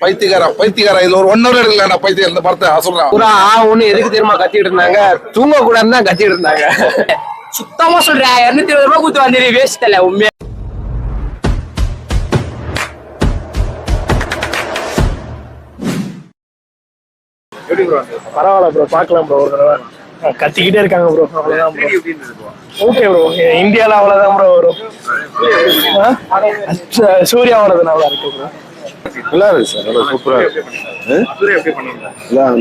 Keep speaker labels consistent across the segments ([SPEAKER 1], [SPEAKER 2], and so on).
[SPEAKER 1] பைத்தியக்காரா பைத்தியக்காரா இது ஒரு ஒன் ஹவர் எடுக்கல பைத்தியம் இந்த படத்தை சொல்றேன்.
[SPEAKER 2] புறா ஆ ஒண்ணு எதுக்கு தெரியுமா கத்திட்டு இருந்தாங்க? தூங்க கூடாதுன்னு தான் கத்திட்டு இருந்தாங்க. சுத்தமா சொல்றேன் இருநூத்தி இருபது ரூபாய் கொடுத்து வந்துரு வேஸ்ட் இல்ல உண்மையா?
[SPEAKER 3] பரவாயில்ல ப்ரோ பார்க்கலாம் ப்ரோ ஒரு தடவை. கத்திக்கிட்டே இருக்காங்க ப்ரோ அவ்வளவுதான் ப்ரோ ஓகே ப்ரோ இந்தியால அவ்வளவுதான் ப்ரோ வரும். சூர்யாவோடது நல்லா இருக்கு ப்ரோ
[SPEAKER 4] நல்லா இருக்கு. சார் நல்லா சூப்பரா இருக்கு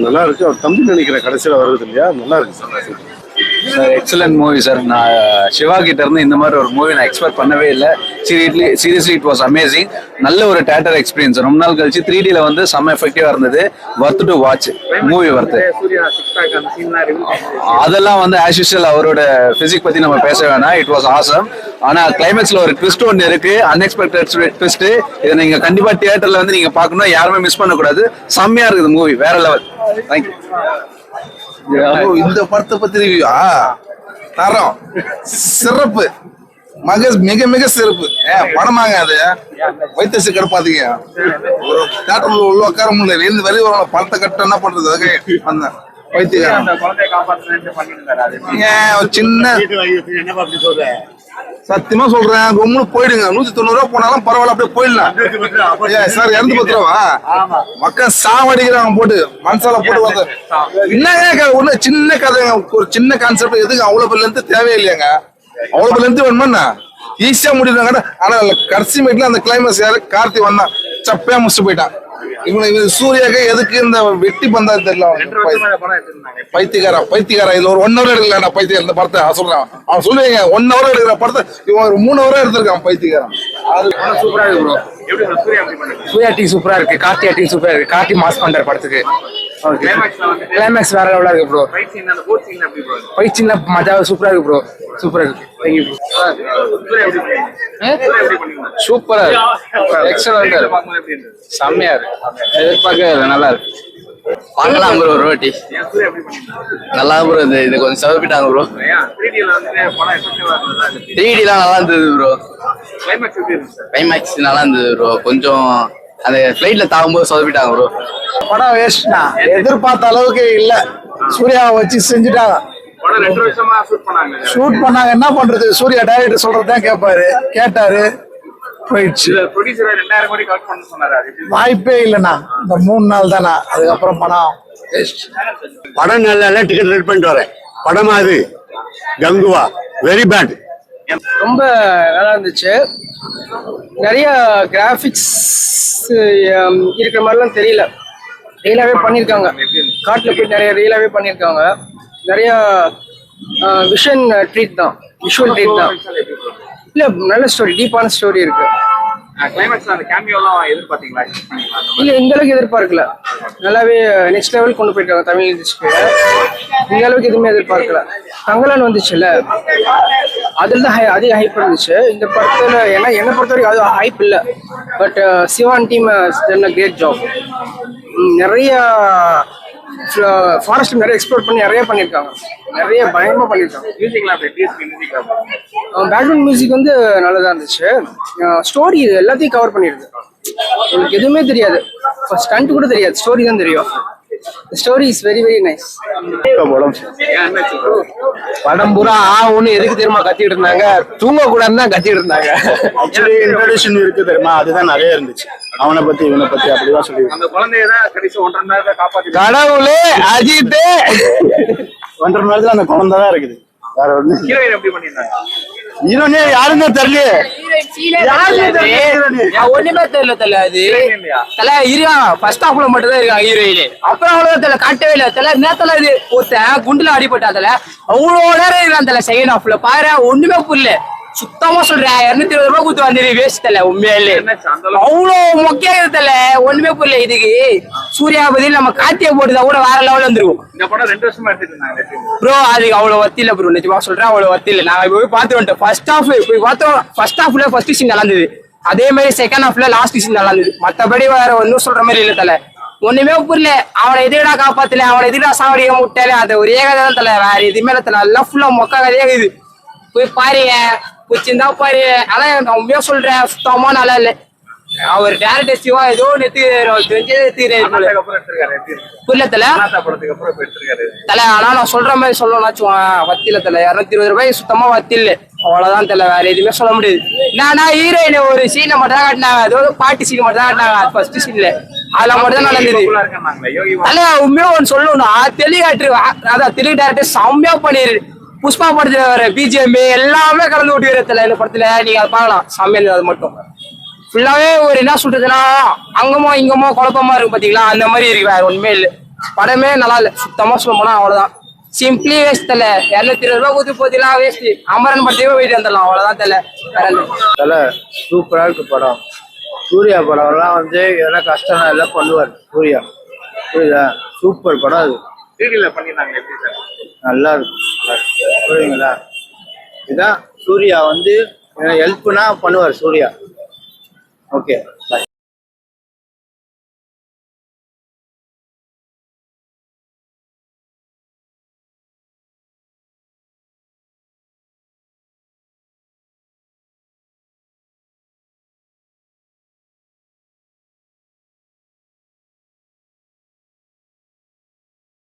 [SPEAKER 4] நல்லா இருக்கு. அவர் தம்பி நினைக்கிற கடைசியில வருது இல்லையா? நல்லா இருக்கு. Sir
[SPEAKER 5] sir excellent movie sir நான் uh, சிவா கிட்ட இருந்து இந்த மாதிரி ஒரு மூவி நான் எக்ஸ்பெக்ட் பண்ணவே இல்லை. Seriously seriously it was amazing நல்ல ஒரு தேட்டர் எக்ஸ்பீரியன்ஸ் ரொம்ப நாள் கழிச்சு த்ரீ டில வந்து செம்ம எஃபெக்டிவா இருந்தது. Worth to watch movie worth அதெல்லாம் வந்து ஆஸ் யூஷுவல் அவரோட பிசிக் பத்தி நம்ம பேச வேணாம். இட் வாஸ் ஆசம் ஆனா கிளைமேக்ஸ்ல ஒரு ட்விஸ்ட் ஒன்று இருக்கு. அன்எக்ஸ்பெக்டட் ட்விஸ்ட் இதை நீங்க கண்டிப்பா தியேட்டர்ல வந்து நீங்க பார்க்கணும். யாருமே மிஸ் பண்ணக்கூடாது. செம்மையா இருக்குது மூவி வேற லெவல் தேங்க்யூ
[SPEAKER 1] இந்த படத்தை பத்தி ரிவ்யூ தரம். சிறப்பு. மக மிக மிக சிறப்பு. ஏன் படமாங்க அது வைத்தசி கிடப்பாதீங்க. ஒரு தேட்டர்ல உள்ள உட்கார முடியல. இருந்து வெளியே வரணும் படத்தை கட்ட என்ன பண்றது? அதுக்கு வந்தேன் ஒரு சின்ன சத்தியமா சொல்றேன் கும்னு போயிடுங்க. நூத்தி தொண்ணூறு ரூபா போனாலும் பரவாயில்ல அப்படியே போயிடலாம். சார் இறந்து பத்து ரூபா மக்கள் சாவடிக்கிறாங்க போட்டு. மனசால போட்டு வந்து என்னங்க ஒண்ணு சின்ன கதைங்க ஒரு சின்ன கான்செப்ட் எதுக்கு அவ்வளவு பெரிய லென்த் தேவையில்லையாங்க? அவ்வளவு பெரிய லென்த் வேணுமா ஈஸியா முடிடுறாங்க ஆனா கடைசி மீட்ல அந்த கிளைமேக்ஸ் யாரு? கார்த்தி வந்தான். சப்பையா முடிச்சு போயிட்டான். இது சூர்யாக்கு எதுக்கு இந்த வெட்டி பந்தா தெரியல அவனுக்கு. பைத்தியக்காரா பைத்தியக்காரா இது ஒரு ஒன் ஹவர் எடுக்கல பைத்தியம் இந்த படத்தை நான் சொல்றேன். அவன் சொல்லுவீங்க ஒன் ஹவர் எடுக்கிற படத்தை இவன் ஒரு மூணு ஹவர் எடுத்திருக்கான் பைத்தியக்காரன். அது
[SPEAKER 2] சூப்பரா இருக்கு ப்ரோ சூர்யா டீ சூப்பரா இருக்கு கார்த்தி டீ சூப்பரா இருக்கு கார்த்தி மாஸ் பண்ற படத்துக்கு. கிளைமேக்ஸ் வேற லெவலா இருக்கு ப்ரோ ஃபைட் சீன்ல மஜா சூப்பரா இருக்கு ப்ரோ சூப்பரா இருக்கு. தேங்க்யூ
[SPEAKER 5] சூப்பரா இருக்கு. எக்ஸலண்டா செம்மையா இருக்கு. எதிர்பார்க்க நல்லா இருக்கு.
[SPEAKER 2] பார்க்கலாம் ப்ரோ ஒரு வாட்டி. நல்லா ப்ரோ இது இது கொஞ்சம் செவப்பிட்டாங்க ப்ரோ த்ரீ டிலாம் நல்லா இருந்தது. ப்ரோ கிளைமேக்ஸ் நல்லா இருந்தது ப்ரோ கொஞ்சம் அந்த ஃபிளைட்ல தாகும்போது சொதப்பிட்டாங்க ப்ரோ
[SPEAKER 3] படம் வேஸ்ட்னா எதிர்பார்த்த அளவுக்கு இல்ல. சூர்யாவை வச்சு செஞ்சுட்டாங்க. ஷூட் பண்ணாங்க. என்ன பண்றது? சூர்யா டைரக்டர் சொல்றதுதான் கேட்பாரு கேட்டாரு போயிடுச்சு. வாய்ப்பே இல்லைண்ணா. இந்த மூணு நாள் தானே அதுக்கப்புறம் படம் வேஸ்ட்
[SPEAKER 4] படம் நல்லா டிக்கெட் ரெட் பண்ணிட்டு வரேன். படமா அது? கங்குவா. வெரி பேட்
[SPEAKER 2] ரொம்ப நல்லா இருந்துச்சு. நிறைய கிராஃபிக்ஸ் இருக்கிற மாதிரிலாம் தெரியல. ரியலாவே பண்ணியிருக்காங்க. காட்டில் போய் நிறைய ரியலாவே பண்ணியிருக்காங்க. நிறைய விஷன் ட்ரீட் தான். விஷுவல் ட்ரீட் தான். இல்ல நல்ல ஸ்டோரி டீப்பான ஸ்டோரி இருக்கு. இல்லை இந்த அளவுக்கு எதிர்பார்க்கல. நல்லாவே நெக்ஸ்ட் லெவல் கொண்டு போயிருக்காங்க தமிழ் இண்டஸ்ட்ரியில இந்த அளவுக்கு எதுவுமே எதிர்பார்க்கல. தங்கலான் வந்துச்சுல்ல? அதுல தான் அதிக ஹைப் இருந்துச்சு. இந்த படத்துல ஏன்னா என்னை பொறுத்த வரைக்கும் அது ஹைப் இல்ல. But Sivan team great job நிறைய ஃபாரஸ்ட் நிறைய எக்ஸ்ப்ளோர் பண்ணி நிறைய பண்ணியிருக்காங்க. நிறைய பயங்கரமா பண்ணியிருக்காங்க. பேக்ரவுண்ட் மியூசிக் வந்து நல்லதா இருந்துச்சு. ஸ்டோரி இது எல்லாத்தையும் கவர் பண்ணிடுது உங்களுக்கு எதுவுமே தெரியாது. ஸ்டண்ட் கூட தெரியாது. ஸ்டோரி தான் தெரியும். Story is very very nice படம் பூரா ஆ ஒண்ணு எதுக்கு தெரியுமா கத்திட்டு இருந்தாங்க? தூங்க கூடாதுன்னு தான் கத்திட்டு இருந்தாங்க.
[SPEAKER 4] ஆக்சுவலி இன்ட்ரோடியூஷன் இருக்கு தெரியுமா? அதுதான் நிறைய இருந்துச்சு. அவனை பத்தி இவனை பத்தி அப்படிதான் சொல்லி
[SPEAKER 2] கடவுளே அஜித்
[SPEAKER 4] ஒன்றரை நேரத்துல அந்த குழந்தை தான் இருக்குது. வேற ஒண்ணு ஹீரோனே யாருன்னு தெரியல
[SPEAKER 2] ஒண்ணுமே தெரியல தல அது. தல இருக்கான் ஃபர்ஸ்ட் ஹாஃப்ல மட்டும் தான் இருக்கான் ஹீரோயினே. அப்புறம் அவ்வளவு தல காட்டவே இல்ல. தல நேரத்துல இது? ஒருத்தன் குண்டுல அடிபட்டா தல. அவ்வளவு நேரம் இருக்கான் தல செகண்ட் ஹாஃப்ல பாரு ஒண்ணுமே புரியல. சுத்தமா சொல்றேன் இருநூத்தி இருபது ரூபாய் கொடுத்து வந்துரு வேஸ்ட் தல உண்மையிலே. அவ்வளவு மொக்கையா தல ஒண்ணுமே புரியல இதுக்கு. சூர்யா பதில் நம்ம கார்த்தியை போட்டுதான் கூட வேற லெவல்ல வந்துருவோம். ப்ரோ அதுக்கு அவ்வளவு வத்தி இல்ல ப்ரோ நிஜமா சொல்றேன் அவ்வளவு வத்தி இல்ல. நான் போய் பார்த்து வந்துட்டேன். ஃபர்ஸ்ட் ஹாஃப் போய் பார்த்தோம் ஃபர்ஸ்ட் ஹாஃப்ல ஃபர்ஸ்ட் சீன் நல்லா இருந்தது அதே மாதிரி செகண்ட் ஹாஃப்ல லாஸ்ட் சீன் நல்லா இருந்தது மத்தபடி வேற ஒன்னும் சொல்ற மாதிரி இல்ல தல. ஒண்ணுமே புரியல. அவனை எதிரடா காப்பாத்தல அவனை எதிரடா சாவடிக்க முட்டல அது ஒரே கதை தான் தல வேற எதுவுமே தல. எல்லாம் ஃபுல்லா மொக்க கதையா இருக்குது. போய் பாருங்க. பிடிச்சிருந்தா பாரு. ஆனா நான் உண்மையா சொல்றேன். சுத்தமா நல்லா இல்ல. அவர் டேரக்டர் சிவா ஏதோ நெத்துக்கிறாரு புரியல தல தல ஆனா நான் சொல்ற மாதிரி சொல்லணும்னு வச்சுக்கோங்க வத்தில தல. இருநூத்தி இருபது ரூபாய் சுத்தமா வத்தில்ல அவ்வளவுதான் தல. வேற எதுவுமே சொல்ல முடியாது. நானா ஹீரோயின் ஒரு சீனை மட்டும் தான் காட்டினாங்க. அது ஒரு பாட்டு சீன் மட்டும் தான் காட்டினாங்க. ஃபர்ஸ்ட் சீன்ல அதுல மட்டும் தான் நடந்தது. தல உண்மையா ஒன்று சொல்லணும்னா தெளிகாட்டு அதான் தெலுங்கு டேரக்டர் செம்மையா பண்ணிரு. புஷ்பா படத்துல வர பிஜிஎம் எல்லாமே கலந்து ஓட்டி வரத்துல இந்த படத்துல. நீங்க அதை பார்க்கலாம். சமையல் அது மட்டும். ஃபுல்லாவே ஒரு என்ன சொல்றதுன்னா அங்கமோ இங்கமோ குழப்பமா இருக்கும் பாத்தீங்களா? அந்த மாதிரி இருக்கு வேற ஒண்ணுமே இல்ல. படமே நல்லா இல்ல. சுத்தமா சொல்ல போனா அவ்வளவுதான். சிம்பிளி வேஸ்ட் தல. இருநூத்தி இருபது ரூபாய் கொடுத்து போதெல்லாம் வேஸ்ட் அமரன் படத்தையே போயிட்டு வந்துடலாம். அவ்வளவுதான் தல. வேற
[SPEAKER 6] தலை சூப்பரா இருக்கு படம். சூர்யா படம்லாம் வந்து எதனா கஷ்டம் எல்லாம் பண்ணுவார். சூர்யா. புரியுதா? சூப்பர் படம் அது. பண்ணிவிட்டாங்க எப்படி சார்? நல்லா இருக்கும் புரியுங்களா இதான் சூர்யா வந்து ஹெல்ப்னா பண்ணுவார் சூர்யா. ஓகே